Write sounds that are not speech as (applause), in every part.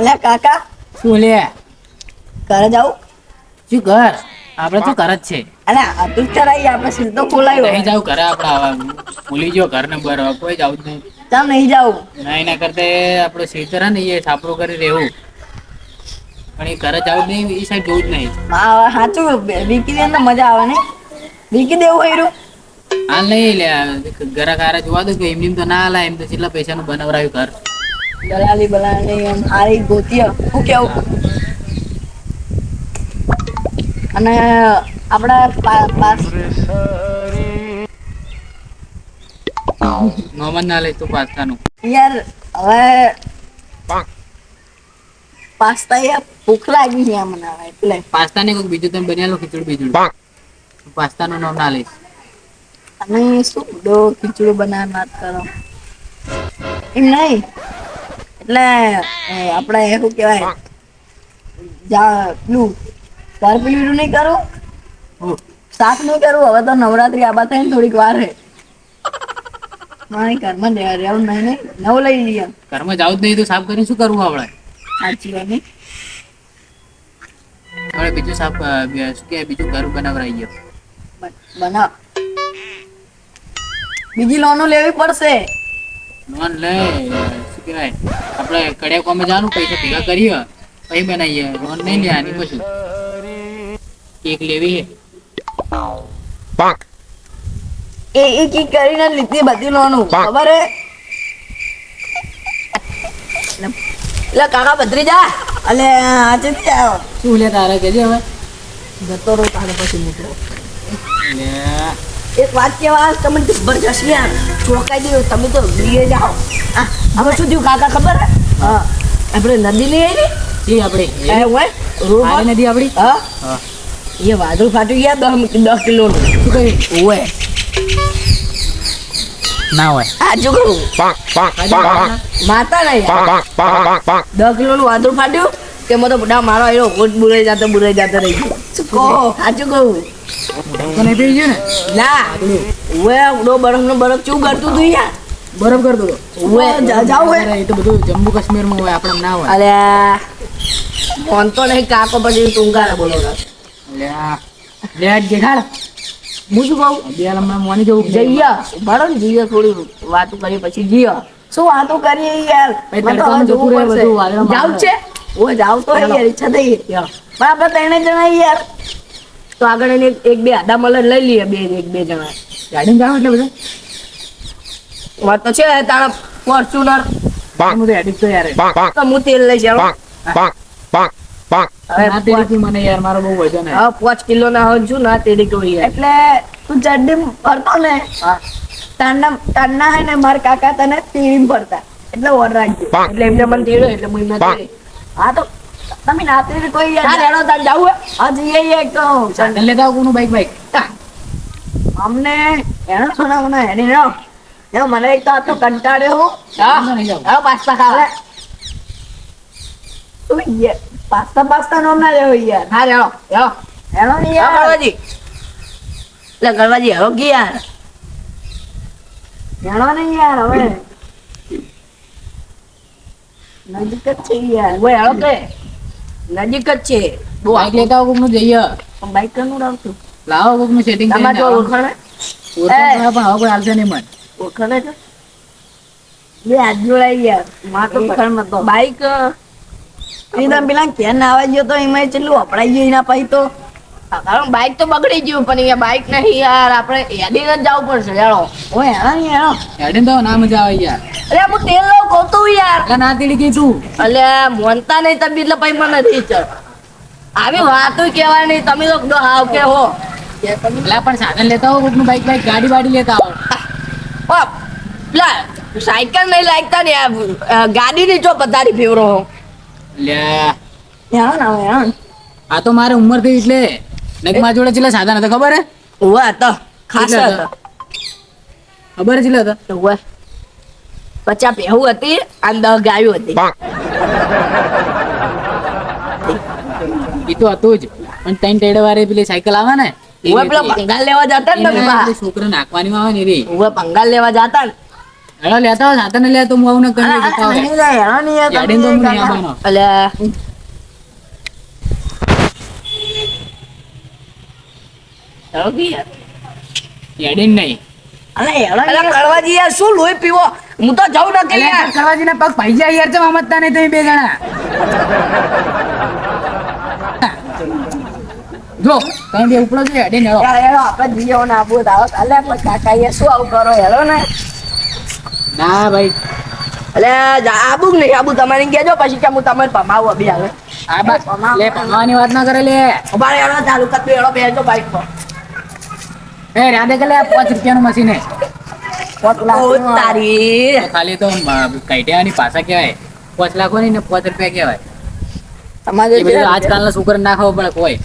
અલ્યા કાકા? શું લે ઘરે જાઉં? શું ઘર? આપણે તો ઘર જ છે. અને અતુલ ચરાઈ આપણે સીલ તો ખોલાયો નહીં જાવ ઘરે આપણે ભૂલી ગયો ઘર નંબર કોઈ જાવ જ નહીં. ચાલ નહીં જાઉં. ના એના કરતે આપણો સીતર ને એ છાપરો કરી રહેવું. પણ એ ઘરે જાવ નહીં એ સાઈડ જોવું જ નહીં. હા સાચું વીકી દે મજા આવે ને? વીકી દેવું હોય હાલ નહીં લે ઘરે કારે જોવા દઉં કે એમ એમ તો ના લાય એમ તો કેટલા પૈસાનું બનાવરાયું ઘર. દલાલી બલાલી એમ હારી ગોતીય હું કેવું? અને આપણા પાસ નોમન ના લે તું પાસ્તાનું. યાર હવે પાસ્તા યાર ભૂખ લાગી છે મને હવે એટલે. પાસ્તા ને કોઈક બીજું તમે બનેલો ખીચડું બીજું. પાસ્તાનું નામ ના લઈશ. અને શું? ડો ખીચડું બનાવવાની વાત કરો. એમ નહીં? એટલે આપણે શું કહેવાય? જા પેલું ઘર પેલું નહીં કરું? શાક નહીં કરું? હવે તો નવરાત્રી આબા થાય ને થોડીક વાર હે. મારી ઘરમાં રહે- રહેવું નહીં નહીં. નવું લઈ લઈએ ઘરમાં જાવ જ નહીં તો સાફ કરીને શું કરવું આપણે? સાચી વાત નહીં. આપણે બીજું સાફ શું કે બીજું ઘર બનાવરાઈ ગયો. બનાવ. બીજી લોનો લેવી પડશે. લોન લે. શું કહેવાય? આપણે કડિયા કોમે જવાનું પૈસા ભેગા કરીએ પછી બનાવીએ. લોન નહીં લેવાની પછી. કેક લેવી હે એ એ કી કરીને લીધી બધી લોનું. ખબર હે? એટલે કાકા બદરી જા. અલે આજે શું લે તારે કેજે હવે? જતો રહું તારે પછી નીકળો લે. એક વાત કહેવા તમે જબરજસ્ત યાર. ચોકાઈ દો તમે તો લઈએ જાઓ. હવે શું થયું કાકા ખબર હા? આપણે નદી લઈ આવી એ આપણે. એ હોય રોડ નદી આપણી. હા? હા. એ વાદળ ફાટ્યું ગયા દસ દસ કિલો શું કહે ના હોય. આ માતા નહીં. દસ કિલોનું વાદળ ફાટ્યું તેમાં તો બધા મારો આવ્યો કોટ બુરાઈ જતો બુરાઈ જતો રહી ગયો. કહો? સાચું કહું? તો નહીં પી ગયું ને? લા. ઓએ ઉડો બરફનો બરફ ચૂ કરતું તું યાર? બરફ કરતો તો ઓએ જાવ હોય એ તો બધું જમ્મુ કાશ્મીરમાં હોય આપણે ના હોય. અરે ફોન તો નહીં કાકો પછી ટૂંકારે બોલો લે આ લે દેખાડ હું શું કહું? બે લંબા મોની જવું જઈએ. ઉભાડો ને જઈએ થોડી વાતો કરી પછી જઈએ. શું વાતો કરીએ યાર? ભાઈ તો જોવું પડશે. બધું, વાદળામાં છે? ઓ જાવ તો. યાર ઈચ્છા થઈ. પણ આપણે ત્રણે જણા યાર. તો આગળ એને એક બે આદા મલર લઈ લઈએ બે એક બે જણા. ગાડી જાવ એટલે બધા? વાત તો છે તારા ફોર્ચ્યુનર હું તો એડિટ તો યાર તો હું તેલ લઈ મને યાર મારો બહુ વજન હે. હા પાંચ કિલો ના હોઉં છું ના તેડી કોઈ એટલે તું ચડ્ડી ભરતો ને તારના તારના હે ને મારા કાકા તને તેડી ભરતા એટલે ઓર રાખજો. એટલે એમને મને તેડ્યો એટલે હું એમને હા તો તમે ના કોઈ યાર હેડો તાર જાવ હે? એ એક તો સાધન લેતા કોનું બાઈક બાઈક અમને હેડો સોના મને હેડી નો જો મને એક તો આ તો કંટાળ્યો હું. હા પાસ્તા ખાવે. ઓય પાસ્તા પાસ્તા નો ના રહ્યો યાર. હા હેડો હેડો. હેડો ની યાર. ગળવાજી. એટલે ગળવાજી હેડો કે યાર. હેડો ને યાર હવે. નજીક જ છે યાર. ઓય હેડો કે નજીક જ છે. બહુ બાઈક લેતા આવો કોકનું જઈએ. બાઈક કરનું રાખતું લાવો કોકનું સેટિંગ તમારે કરીને તો ઓળખાણે ઓળખાણ પણ હવે કોઈ આવશે નહીં મને. ઓળખાણે છે બે હાથ જોડાઈ ગયા. માં તો ઓળખાણ તો બાઈક પેલા કેન આવવા ગયો તો એમાં ચેટલું વપરાઈ ગયું એના પછી તો? કારણ બાઈક તો બગડી ગયું પણ અહીંયા બાઈક નહીં યાર. આપણે હેડીને જ જવું પડશે યારો ઓય હેડા ને યારો હેડીને તો ના મજા આવે યાર. અરે હું તેલ લઉં કોતું યાર. એટલે ના તેડી ગઈ તું. અલે મોનતા નહીં તમે એટલે પછી મને નથી ચાલ આવી વાતો કહેવાય નહીં. તમે તો દો હાવ કે હો. એટલે પણ સાધન લેતા આવો કોકનું બાઈક બાઈક ગાડી વાડી લેતા ઓ, પેલા સાયકલ નહીં લાગતા ને ગાડી ગાડીની જો પધારી ફેવરો હો. લે. યાર આવે યાર આ તો મારે ઉંમર થઈ એટલે નક મારા જોડે છેલ્લા સાધન હતા ખબર હે? ઉવા તો ખાસ હતા. ખબર છેલ્લા હતા? ઉવા પચા પહેવું હતી અને દસ ગાયું હતી. એ તો હતું જ. પણ ત્રણ ટેડે વારે પેલી સાયકલ આવે ને ઉવા પેલા હતી. પંગાલ લેવા જતા ને તમે છોકરાને નાખવાની આવે ને રે ઉવા પંગાલ લેવા જતા ને. હેલો લેતા આવો સાધન લે તો હું આવું ને કરી હોય નહીં નહીં યાર, હું નહીં કાકા. અલા. કડવાજી યાર, શું લોહી પીવો હું તો જાઉં નથી એટલે યાર. કરવાજીના પગ પૈસા યાર ચમ સમજતા નહીં તમે બે જણા જો તમે બે ઉપડો છો યાડીને હેડો યાર, આપણે જઈએ હો આબુ દાવો. અલ્યા, પણ કાકા યાર, શું આવું કરો હેરો ને ના ભાઈ અલ્યા, આબુ નહીં આબુ તમારે કેજો પછી કે હું તમારે ભમાવું અભી આવે આ બસ લે ભણવાની વાત ના કરે લે ઊભા રહે, ચાલુ કર તું, હેરો, બેસજો બાઈક પર. એ રાધે કે લે પાંચ રૂપિયાનું મશીન હે. તારી. ખાલી તો કઈટિયાની પાસા કહેવાય. પાંચ લાખો નહીં ને પાંચ રૂપિયા કહેવાય. તમારે આજકાલના છોકરા ના ખાવ પડે? કોઈ.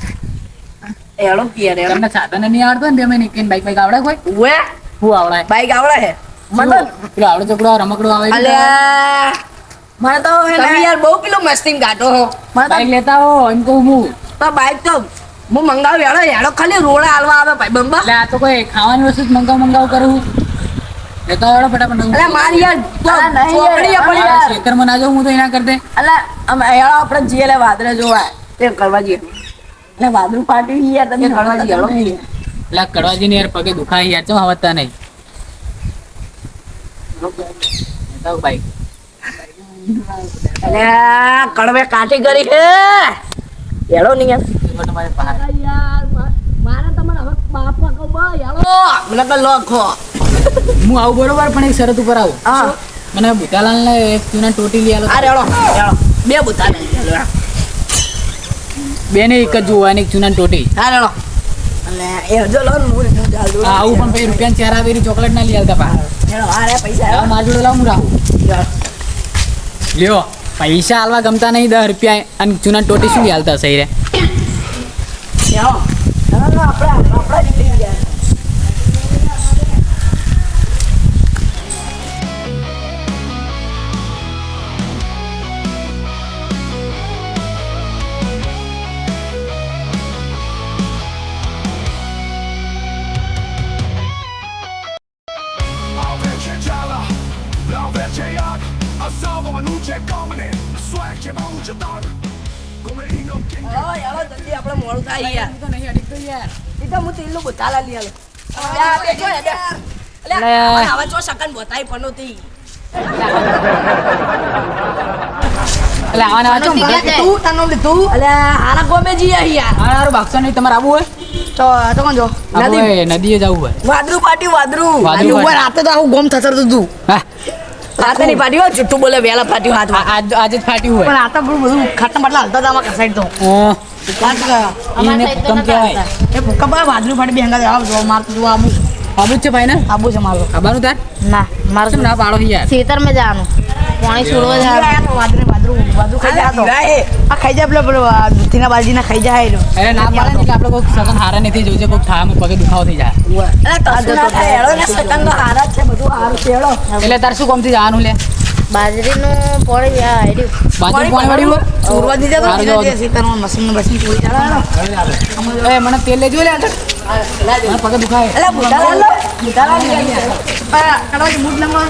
એડો કી યાર, તમને સાધન નહીં આવડતો ને બે મહિને કે બાઈક બાઈક આવડે કોઈ? ઉએ હું આવડે? બાઈક આવડે હે? મને પેલો આવડો છોકરો રમકડો આવે. અલ્યા. મને તો તમે યાર બહુ પેલો મસ્તી ગાટો હો. મને બાઈક લેતા હો એમ કહું હું. તો બાઈક તો હું મંગાવ યાડો યાડો ખાલી રોડે હાલવા આવે ભાઈ બંબા. એટલે આ તો કોઈ ખાવાની વસ્તુ મંગાવ મંગાવ કરું લેતા આવડો ફટાફટ અરે મારી યાર તો ચોકડીએ પડી યાર. ખેતરમાં ના જાઉં હું તો એના કર અલા અમે હેડો આપણે જઈએ લે વાદળે જોવા. તે કરવા જઈએ. એટલે વાદળું પાટી યાર તમે કરવા જઈએ હેડો એટલે કડવાજી ને યાર પગે દુખાય યાર ચમ આવતા નહીં? અલ્યા કડવે કાટી કરી હે હેડો નહીં યાર તમારે. મારે તમને હવે બાપા કહો બા હેડો મને તો લખો. હું આવું બરોબર પણ એક શરત ઉપર આવું. હા. મને ભૂતાલાલ ને એક ચૂના ટોટી લઈ આલો. આ હેડો બે બુતા બે ને એક જ જોવાની એક ચૂના ટોટી. હા રેડો અને એ જો લો હું હું ચાલુ આવું પણ પછી રૂપિયા ચાર આવેરી ચોકલેટ ના લઈ આવતા પા. હેડો આ રે પૈસા માર જોડે લાવ હું રાખું. લ્યો. પૈસા આલવા ગમતા નહીં દસ રૂપિયા અને ચૂના ટોટી શું હાલતા સહી રે? આપણે આપણે nuce swag che હેડો હેડો જલ્દી આપણે મોડું થાય યાર. નહીં અડી તો એ તો હું તેલનું બોતાલા લઈ આલો અલ્યા બેઠો હે અલ્યા. અલ્યા. અલ્યા. હવે ચો સકન બતાઈ પણ નહોતી. એટલે આવા ચમ બધા તું તને લીધું. અલ્યા હારા ગોમે જી યાર. આ હારું નહીં તમારે આવું હોય? તો તો કોણ જો? નદી? એ નદીએ જવું હોય. વાદરું પાટી વાદરું વાદરું ઉપર રાતે તો આવું ગોમ થતું તું હા. રાતે નહીં પાટી જુઠ્ઠું બોલે વેલા પાટ્યું હાથ આજ આજ જ ફાટ્યું હોય. પણ આ તો બધું બધું ખાટલા બાટલા હાલતા હતા આમાં કસાઈ તો. એને ભૂકંપ કહેવાય. એ ભૂકંપ આવે વાદરું ફાટી બેંગા આવ જો મારતું જો આબુ આબુ જ છે ભાઈ ને આબુ છે મારું. ખબર તાર? ના મારે ના પાડો યાર? ખેતર મે જવાનું. પાણી છોડવા જવાનું. વાદરું વાદરું ખાઈ જાય તો. આ ખાઈ જાય પેલો પેલો દૂધીના બાજીના ખાઈ જાય એનો અરે ના પાડે ને કે આપણે કોઈ સગન હારા નથી જોજે કોઈ પગે દુખાવો થઈ જાય. અરે ના થાય હેડો ને સેકન્ડ હારા છે બધું હારું છે હેડો એટલે તાર શું કોમથી જવાનું લે? બાજરીનું બાજુ વાળી સુરવા દીધે તો મશીન મશીન પૂરી ચાલે એ મને તેલ લેજો લે આગળ પગે દુખાય. આ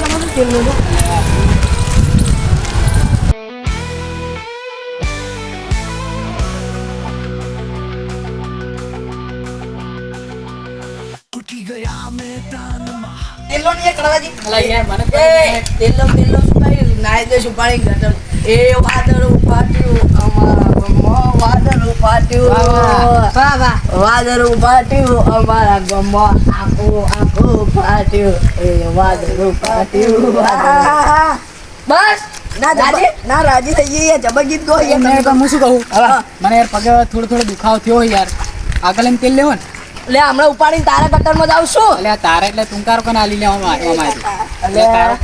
તમારું તેલ તેલ ને કડવાજી અલા યાર મને એ તેલ તેલ દે ગટર વાદળ ઉપાટ્યું અમારા વાદળ વાહ વાદળ અમારા ગમમાં આખું આખું ફાટ્યું એ વાદળ ફાટ્યું બસ. ના રાજી? ના રાજી થઈ ગઈ જબર ગીત ગો તો હું શું કહું? મને યાર પગે થોડો થોડો દુખાવો થયો યાર. આગળ એમ તેલ લેવો ને? એટલે હમણાં ઉપાડીને તારા કટરમાં જાવ છું લે તારા એટલે તુંકારો કને આલી આવવામાં આવ્યું એટલે તારો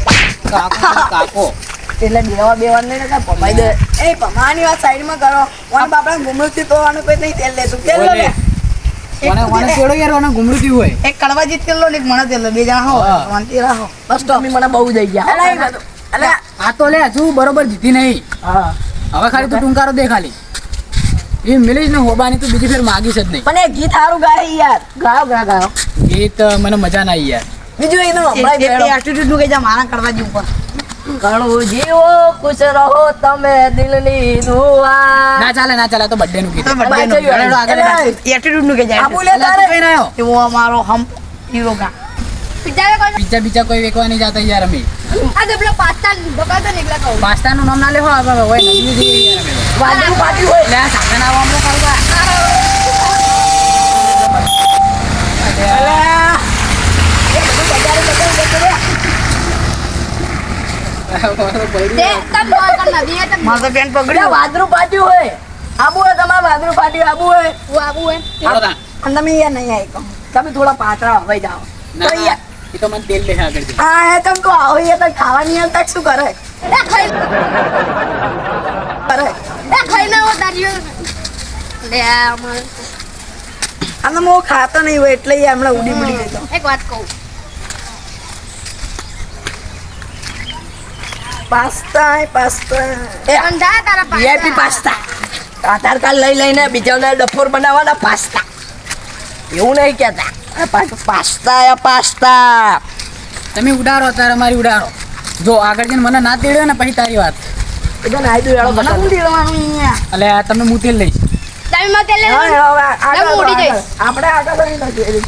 કાકો કાકો. એટલે બેવા બેવા નહીં ને પમાઈ દે. એ પમાની વાત સાઈડમાં કરો. વાન બાપડા તો આનું કોઈ નહીં તેલ લેતું તેલ લો મને મને યાર થયું હોય. એક કડવાજી તેલ લો ને એક મને તેલ બે જણા હો વાંતી રહો બસ તો મને બહુ જઈ ગયા. અલા આ તો લે હજુ બરોબર જીતી નહીં. હા. હવે ખાલી તું ટૂંકારો દે ખાલી એ મિલીશ ને હોબાની તો બીજી ફેર માગીશ જ નહીં. પણ એ ગીત સારું ગાય યાર. ગાયો ગા ગાયો ગીત મને મજા ના આવી યાર. બીજું એનું એટીટ્યુડનું કઈ જા મારા કરવા જેવું પણ. ઘણું જીવો ખુશ રહો તમે દિલની દુઆ. ના ચાલે ના ચાલે તો બર્થડે નું. એટીટ્યુડ જાય બોલે તારે કઈ એવો અમારો હમ હીરો ગા બીજા બીજા કોઈ વેકવા નહીં જાતા યાર અમે. પાસ્તા નું નામ ના લેવો હવે હવે હોય. તો. હોય આવો મારો તો પકડ્યો. વાદળું ફાટ્યું હોય. આબુ હોય તમારે વાદરું પાટ્યું આબુ હોય. આબુ હોય. તમે અહીંયા નહીં આવી કહો તમે થોડા પાતળા હવાઈ જાઓ. તો એ તો મને તેલ લેવા આગળ હા હે તમે તો આવો અહીંયા તો ખાવાની હાલતા શું કરે? કરે. અને હું ખાતો નહીં હોય એટલે હમણાં ઉડી બુડી જતો એક વાત કહું. પાસ્તા પાસ્તા એ બંધા તારા વીઆઈપી પાસ્તા. આધાર કાર્ડ લઈ લઈને બીજાને ડફોર બનાવવાના પાસ્તા. એવું નહીં કહેતા. પા- પાસ્તા યા પાસ્તા. તમે ઉડાડો તારે મારી ઉડાડો. જો આગળ જઈને મને ના તેડ્યો ને પછી તારી વાત. એટલે નાઈ મને હું અહીંયા. એટલે તમે હું તેલ લઈશ તમે મત લે હા, આગળ હું ઉડી જઈશ. આપણે આગળ વળી નથી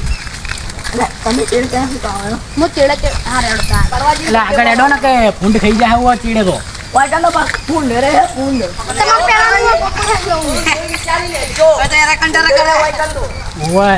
તમે તેલ ક્યાં શું ખાવાનું? હું ચેડે ચેડે હા રેડો એટલે આગળ હેડો ને કે ફૂંડ ખાઈ જાય ચીડે તો. વાટાનો પાક ફૂંડ રે ફૂંડ. તમે પેલા જો, બધા એરા કંટા રખડે વાટાનો. ઓય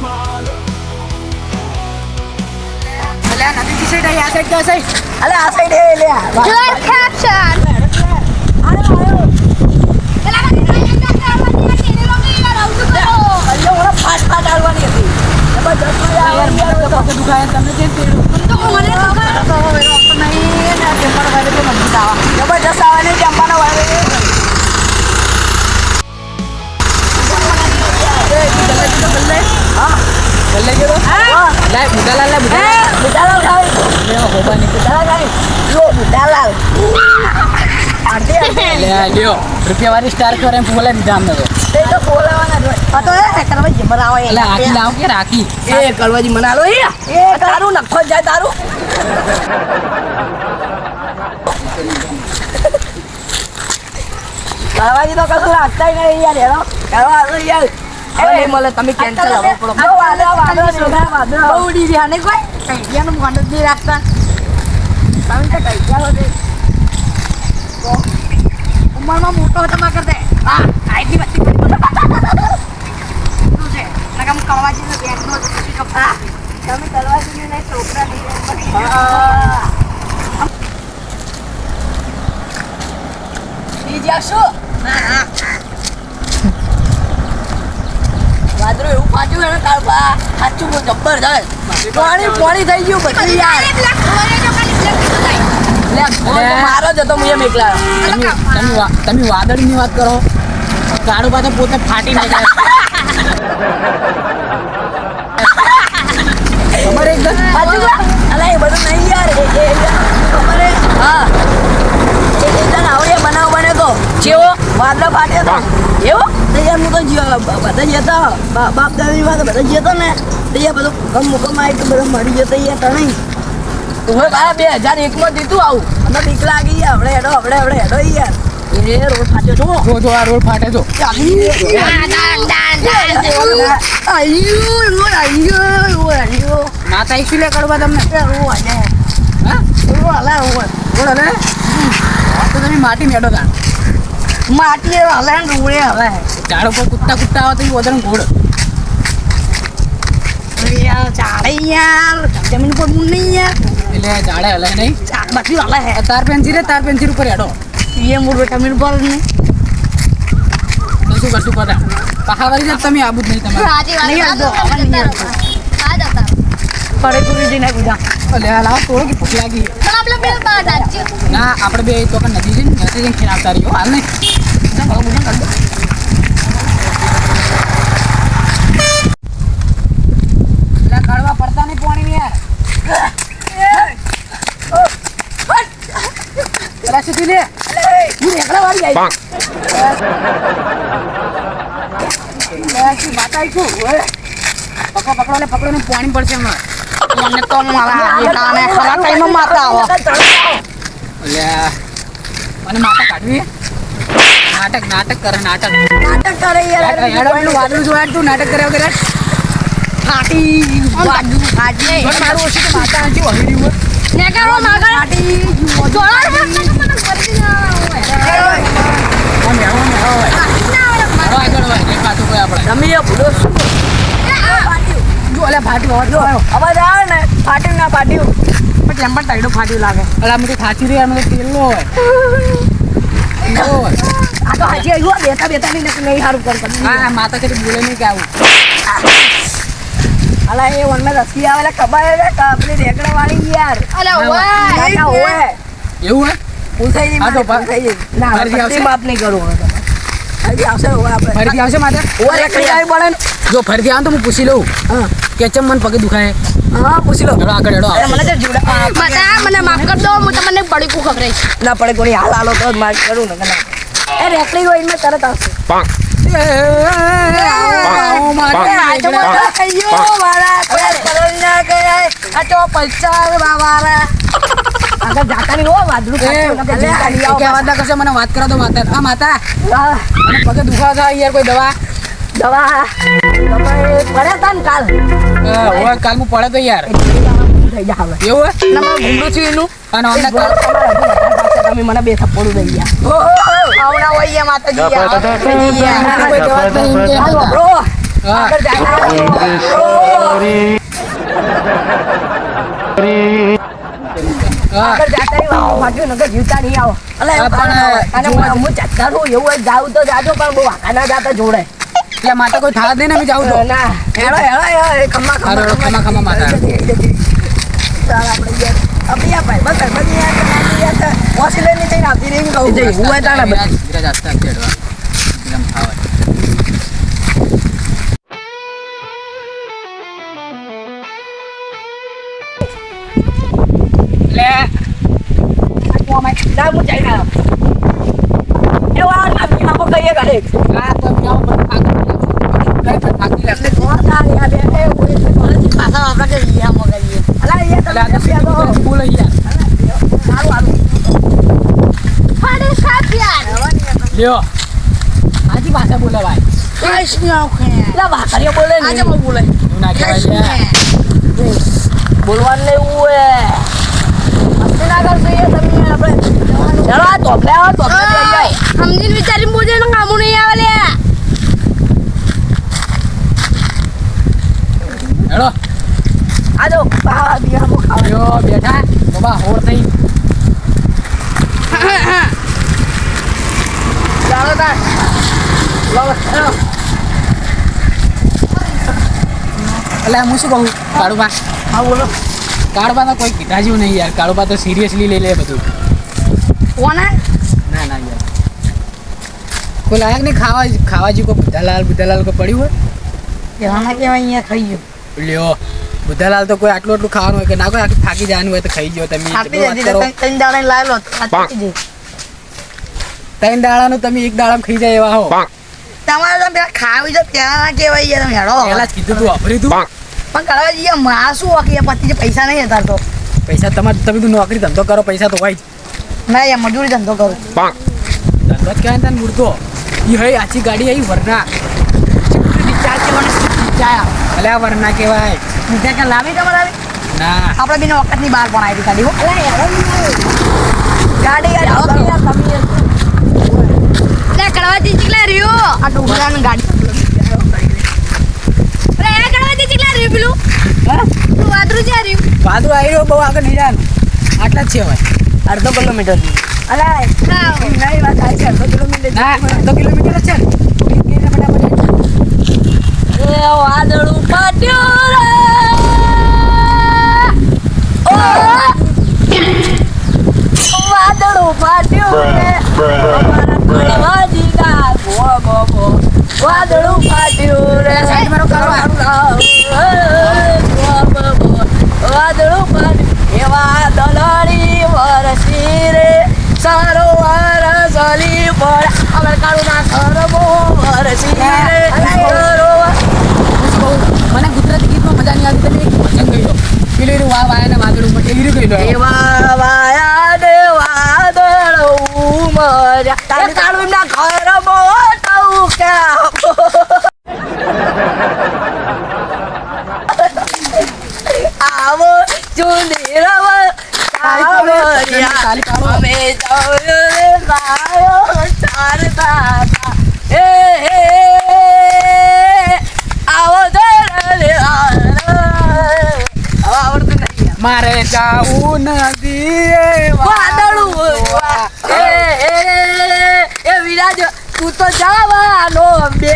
male. એટલે આ સાઈડ આવી આ સાઈડ ક્યાં સાઈડ અલે આ સાઈડ એ લે આ. કેપ્શન આયો, આયો. પેલા મને ફાટ ફાટ આલવાની હતી જબરજસ્ત આવે યાર દુખાય તમને વાળો ગલ્લે ગયો તો? લાય બુધાલાલ સ્ટાર કરે બોલાવી દીધા અમને તો રાખી એ કરવાજી મને આલો તારું નખો જાય તારું નહીં ને રાખતા તમે તો કઈ ગયા હોતે મોટો હતો માં કરતે હા બધી શું છે નકમ કળવાજી નો હતો પછી કપડા તમે કરવાજી ને છોકરા એવું પાછું એને સાચું બહુ જબરજસ્ત પાણી પાણી થઈ ગયું બધું યાર. મારો જ હતો એમ એકલા. તમે તમે વાદળની વાત કરો. કાળુબા તો પોતે ફાટી ના જાય ખબર એકદમ સાચું બા? અલા એ બધું નહીં યાર એ એ હા. એ એકદમ આવડે બનાવ બન્યો તો. કેવો? વાદળા ફાટ્યા હતા એવો? તો હું તો બધા જતા બાપ દાદી પાસે બધા જતો ને. તો બધું ભૂકંપ મુકમ આવી તો બધું મળી જતો યાર તણી તો બા બે હજાર એકમાં જીતું આવું. અમે બીક લાગી યાર આપણે હેડો આપણે આપણે હેડો યાર. એ રોડ ફાટ્યો છો? જો જો આ રોડ ફાટે જો માતા ઇસ્યુ લે કરવા તમને તમે માટી મેળો તા. માટી હલે રોડે હલે ચાડો પર કુત્તા કુત્તા આવે તો વધારે ઘોડ ચાડે યાર જમીન પર મૂળ નહીં યાર એટલે ચાડે હલે નહીં બાકી હલે હે તાર પેન્સિલ તાર પેન્સિલ ઉપર હેડો એ મૂળ બેટા મીન પર નહીં શું કરશું પતા પાછા જ તમે આબુ જ નહીં તમારે. સાચી વાત નહીં ગુરુજી ને ગુજા લે લાવો થોડો કે ભૂખ લાગી. આપણે બે બહાર જાઈએ. ના આપણે બે તો કે નદી જઈને નદી જઈને ખીણ આવતા રહીયો. હાલ નહીં જાઓ, ભગવાન કરી દો. એટલે કાઢવા પડતા નહીં પાણી યાર. પેલા લે. હું રેકડા વાળી આવી લે, શું વાત આવી છું ઓય. નાટક નાટક કરે નાટક નાટક કરે યાર વાદળું જોયા તું નાટક કર્યા વગર ફાટી વાજુ ફાટી મારું ઓછું માતા ના આવે. આમ હેડો, આમ હેડો હોય. ના આવે. હેડો આગળ હોય, નહીં પાછું કોઈ આપણે. તમે એ ભૂલો શું? જો અલ્યા ફાટ્યું તો આવ્યો. અવાજ આવે ને ફાટ્યું ના ફાટ્યું. પણ કેમ પણ ટાઈડો ફાટ્યું લાગે. અલા અમે તો થાચી રહ્યા અમે તો તેલનો હોય. આ તો હાજી આવ્યું બેઠા બેઠા નહીં નહીં સારું કરતા હા માતા કદી બોલે નહીં કે આવું. અલા એ વનમાં રસી આવેલા ખબર છે કે આપણી રેકડા વાળી યાર. અલે, ઓય. એવું હોય. હું? થઈ જઈ. ના માફ નહીં કરું. ફરીથી આવશે આપણે. ફરીથી આવશે માતા ઓય એકલી આવી પડે ને. જો ફરીથી આવે તો હું પૂછી લઉં. હા. કે ચમ મને પગે દુખાય? હા પૂછી લો હેડો આગળ હેડો અરે મને તો જોડા માતા, મને માફ કર દો હું તમને બળીકું ખવડાવીશ. ના પડે કોઈ હાલ હાલો તો માર કરું ને કે એ રેકડી હોય એમાં તરત આવશે. તો પૈસા આગળ જાતાની નહીં હો વાદળું કે વાત ના કરશો? મને વાત કરો તો માતા. હા માતા. મને પગે દુખાવા થાય યાર કોઈ દવા? દવા. તમે પડ્યા તા ને કાલ? હા, કાલ હું પડે તો યાર. હવે. એવું ના મારું ગુંડું છું એનું અને અમને કાલ તમે મને બે થપ્પડું દઈ ગયા. આવના હોય ગયા માતાજી. આગળ જાય. હા આગળ જાતા આવો. પાછું નકર જીવતા નહીં આવો. અલા, એવું હા, હોય જાઉં તો જાજો પણ બહુ વાંકા ના જાતા જોડે એટલે માતા કોઈ થાળ દે ને જાઉં તો ના હેડો હેડો હેડો, એ ખમ્મા હારો, હેડો, ખમ્મા, ખમ્મા માતા. ચાલ આપણે યાર આપણે યાર ભાઈ બસ બધી યાર નાની યાર થઈને આવતી રહી કહું હું હોય તાણે બધી. ના હું જઈને આવ્યો એવો આ ના બીમામાં કહીએ ઘરે આ તો જાઓ પણ થાક કઈ પણ થાકી લાગશે. પાછા આપણે કે વિયામાં કરીએ અલા એટલે આ તો અહીંયા તમે સીધું બોલે યાર. સારું સારું હાડે સાત યાર. લ્યો આજી ભાષા બોલે ભાઈ એટલે વાકરીઓ બોલે ને આજે હું બોલે. એવું ના કહેવાય. બોલવાનું નહીં હોય આપણે ના કરશો એ તમે ચલો આ તોપલે આવો. તોપલે સમજીને વિચારીને બોલજે ને કામું નહીં આવે લે હેલો આજો બાવા બિયામાં ખાવા. લ્યો બેઠા. બાબા હોર થઈ ચાલો તાર. લો હેલો. એટલે હું શું કહું? કાળુબા. હા બોલો. કાળુબા તો કોઈ કીધા જેવું નહીં યાર. કાળુબા તો સિરિયસલી લઈ લે બધું. કોને? ના ના યાર. કોઈ લાયક નહીં? ખાવા ખાવા જેવું કોઈ બુધાલાલ બુધાલાલ કોઈ પડ્યું હોય? કહેવાના કેવા અહીંયા ખાઈ ગયો? લ્યો બુધાલાલ તો કોઈ આટલું આટલું ખાવાનું હોય કે ના કોઈ આખી થાકી જવાનું હોય તો ખાઈ ગયો તમે. ત્રણ દાડા લાવેલો ત્રણ દાડાનું તમે એક દાડામાં ખાઈ જાય એવા હો. તમારે તો ખાવી તો ત્યાં કેવાય યાર તમે હેડો. પહેલા જ કીધું તું વાપરી તું. પણ કરવા જઈએ માં શું વાકી પતિ જે પૈસા નહીં હતા તો. પૈસા તમારે તમે તો નોકરી ધંધો કરો પૈસા તો હોય જ. ના યાર મજૂરી ધંધો કરું. ધંધો જ કહેવાય તને મૂળતો ઈ હઈ આછી ગાડી આવી વરના. ડિસ્ચાર્જ છે મને ડિસ્ચાર્જ અલ્યા વરના કહેવાય. બીજા ક્યાં લાવી તમારે આવી? ના. આપણે બીને વખતની બહાર પણ આવી ગાડી હો. ગાડી યાર તો યાર તમે? યાર. લે કડવાથી ચીકલા રહ્યો. આ ડુંગરાની ગાડી. પેલું? વાદળું જ્યાં રહ્યું? વાદળું આવી રહ્યો બહુ આગળ નહીં જાય આટલા જ છે હવે અડધો કિલોમીટર અલા નહીં વાત થાય છે અડધો કિલોમીટર અડધો કિલોમીટર છે વાદળું ફાટ્યું રે ઓ વાદળું ફાટ્યું વાદળું ફાટ્યું રે વાદળું ફાટ્યું એ મને ગુજરાતી ગીતમાં મજા નહીં આવતી તમે એક વચન કહી દો પેલું વાહ વાહ ને વાદળ ઉપર. એવી રીતે કહી દો એવા વાયા ને વાદળ ઉમર્યા એ કાળું ના ઘર મોટું ક્યાં આવો ચુંદી રવ તાલી પાડો. અમે જવરે ગાયો ચારતા હતા. એ હે આવો જરે આવડતું નહીં મારે વાદળું એ એ એ વિરાજ તું તો જવાનો બે.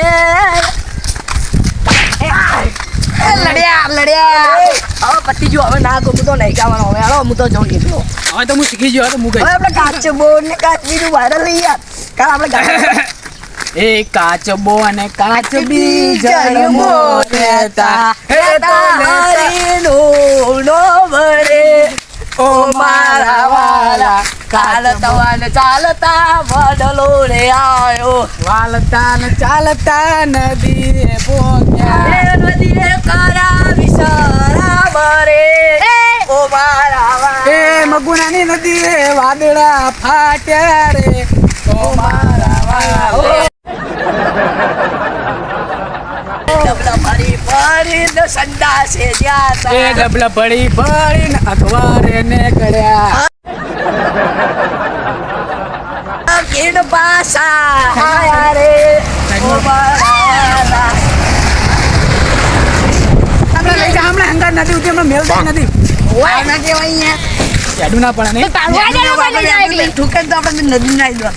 એ લડ્યા લડ્યા. હવે પતિ જો હવે ના ગમું તો નહીં ગાવાનો હવે. હાલો હું તો જઉં નીકળો હવે તો હું શીખી ગયો તો હું ગઈ. આપણે કાચ બોર્ડ ને કાચ બીજું વાયરલ લઈ યાર. કાલ આપણે (laughs) એ કાચબો અને કાચ બીજળ મોરેતા હે નો નો ભરે ઓ મારા વાલા કાલ તવાને ચાલતા વડલો રે આયો. વાલતા ને ચાલતા નદી પોગ્યા. એ નદીએ કરાવી સરા મરે ઓ મારા વાલા એ મગુણાની નદીએ વાદળા ફાટ્યા રે. ઓ મારા વાલા ડબલા ભરી સંદાસે જ્યાં એ ડબલા પડી પડીને અખબારે ને કર્યા કીડ પાસા આયા રે લઈ જા હમણાં હંગાત નથી ઉઠી હમણાં મેલ થાય નથી. ઓય ના કેવાય અહીંયા. જાડું ના પડે ને. ઠુકર તો આપણે નદી ના દો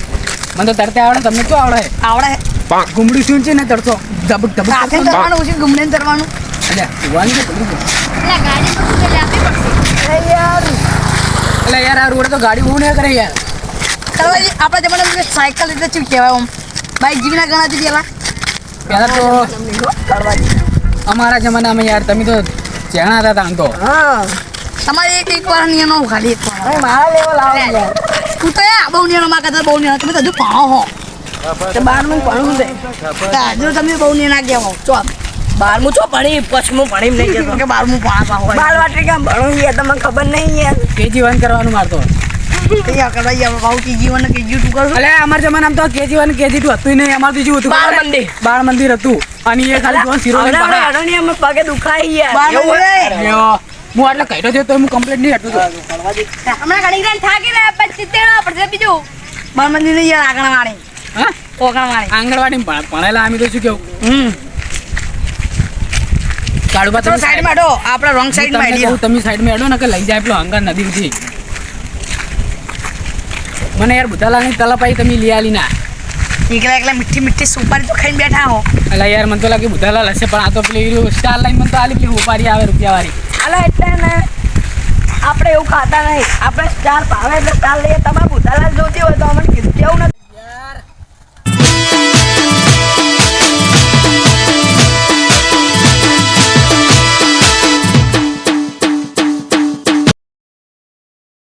મને તો તરતે આવડે તમને શું આવડે. આવડે. ઘૂમડી શું છે ને તરતો ધબક ધબક સાથે કરવાનું. છે ગુમને કરવાનું એટલે વાલી તો પડી ગઈ. એ યાર. એટલે યાર આ રોડ તો ગાડી બહુ ને કરે યાર. તરવાજી આપણા જમાનામાં સાયકલ એટલે શું કહેવાય આમ? બાઈક જીવી ના ગણાતી પેલા પહેલા તો અમારા જમાનામાં યાર તમે તો ચેણા હતા આમ તો. હા. તમારે એક એક વાર નિયનો ખાલી એક વાર. મારા લેવલ આવે તું તો યાર બહુ નિયનો માં કરતા બહુ નિયનો. તમે તો હજુ પાહો હો. તે બારમું ભણવું છે? હજુ તમે બહુ નિયના કહેવો ચો બારમું છો? ભણી પછમું ભણી નહીં કહેતો. કે બારમું ભણા હોય. બાર વાટે કેમ ભણું યાર તમને ખબર નહીં યાર કેજી વન કરવાનું મારતો. યાર કરવા યાર બાઉ કેજી વન કેજી ટુ કરશો? એટલે અમારા જમાનામાં તો કેજી વન કેજી ટુ હતું નહીં અમારું બીજું હતું. બાળ મંદિર. બાળ મંદિર હતું. અને એ ખાલી જોન શીરો પગે દુખાય યાર હું આટલે કહેતો થયો તો હું કમ્પ્લીટ નહીં હટું છું. હમણાં ઘડી ઘડી થાકી રહ્યા પછી તેડવા પડશે બીજું. બાર મંદિર નહીં યાર આગળ વાળી હા? વાળી ભણેલા અમે તો શું કેવું? હમ. કાળુબા તમે સાઈડ. માં હટો આપણે રોંગ સાઈડમાં તમને તમે સાઈડમાં હેડો ને કે લઈ જાય પેલો હંગાર નદી ઉઠી મને યાર બુધાલાલની તલપ તમે લઈ આલી ના. એકલા એકલા મીઠી મીઠી સુપારી તો ખાઈને બેઠા હો. એટલે યાર મને તો લાગે બુધાલાલ હશે પણ આ તો પેલી સ્ટાર લાઈન મને તો આલી પેલી ઉપારી આવે રૂપિયા વાળી એટલે ને આપણે એવું ખાતા નહીં. આપણે સ્ટાર ભાવે એટલે ચાર લઈએ. તમારે બુધાલાલ જોતી હોય તો અમને કીધું કેવું નથી.